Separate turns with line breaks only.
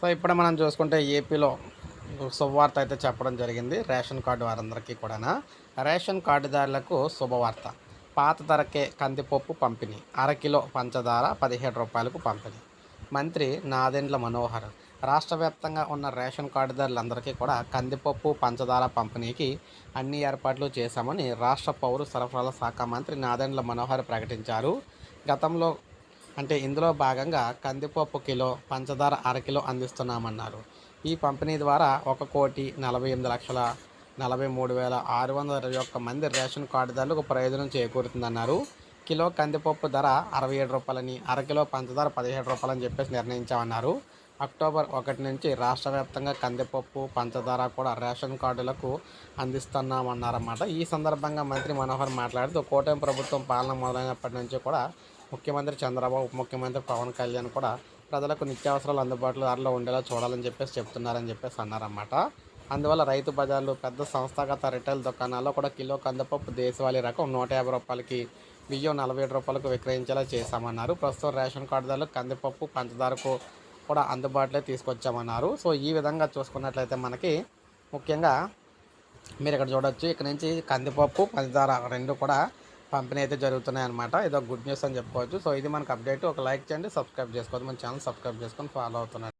So ఇప్పుడు మనం చూసుకుంటే ఏపీలో శుభవార్త అయితే చెప్పడం జరిగింది. రేషన్ కార్డు వారందరికీ కూడా రేషన్ కార్డుదారులకు శుభవార్త. పాత ధరకే కందిపప్పు పంపిణీ. అరకిలో పంచదార పదిహేడు రూపాయలకు పంపిణీ. మంత్రి నాదెండ్ల మనోహర్. రాష్ట్ర వ్యాప్తంగా ఉన్న రేషన్ కార్డుదారులందరికీ కూడా కందిపప్పు పంచదార పంపిణీకి అన్ని ఏర్పాట్లు చేశామని రాష్ట్ర పౌర సరఫరాల శాఖ మంత్రి నాదెండ్ల మనోహర్ ప్రకటించారు. గతంలో అంటే ఇందులో భాగంగా కందిపప్పు కిలో పంచదార అరకిలో అందిస్తున్నామన్నారు. ఈ పంపిణీ ద్వారా ఒక కోటి నలభై ఎనిమిది లక్షల నలభై మూడు వేల ఆరు వందల ఇరవై ఒక్క మంది రేషన్ కార్డుదారులకు ప్రయోజనం చేకూరుతుందన్నారు. కిలో కందిపప్పు ధర అరవై ఏడు రూపాయలని అరకిలో పంచదార పదిహేడు రూపాయలని చెప్పేసి నిర్ణయించామన్నారు. అక్టోబర్ ఒకటి నుంచి రాష్ట్ర వ్యాప్తంగా కందిపప్పు పంచదార కూడా రేషన్ కార్డులకు అందిస్తున్నామన్నారన్నమాట. ఈ సందర్భంగా మంత్రి మనోహర్ మాట్లాడుతూ కూటమి ప్రభుత్వం పాలన మొదలైనప్పటి నుంచి కూడా ముఖ్యమంత్రి చంద్రబాబు ఉప ముఖ్యమంత్రి పవన్ కళ్యాణ్ కూడా ప్రజలకు నిత్యావసరాలు అందుబాటులో దారిలో ఉండేలా చూడాలని చెప్పేసి చెప్తున్నారని చెప్పేసి అన్నారన్నమాట. అందువల్ల రైతు బజార్లు పెద్ద సంస్థాగత రిటైల్ దుకాణాల్లో కూడా కిలో కందిపప్పు దేశవాళీ రకం నూట యాభై రూపాయలకి బియ్యం నలభై ఏడు రూపాయలకు విక్రయించేలా చేశామన్నారు. ప్రస్తుతం రేషన్ కార్డుదారులు కందిపప్పు పంచదారకు కూడా అందుబాటులో తీసుకొచ్చామన్నారు. సో ఈ విధంగా చూసుకున్నట్లయితే మనకి ముఖ్యంగా మీరు ఇక్కడ చూడొచ్చు. ఇక్కడ నుంచి కందిపప్పు పంచదార రెండు కూడా పంపిణీ అయితే జరుగుతున్నాయి అనమాట ఇదొక గుడ్ న్యూస్ అని చెప్పుకోవచ్చు. సో ఇది మనకు అప్డేట్. ఒక లైక్ చేయండి సబ్స్క్రైబ్ చేసుకోవద్దు. మన ఛానల్ సబ్స్క్రైబ్ చేసుకొని ఫాలో అవుతున్నారు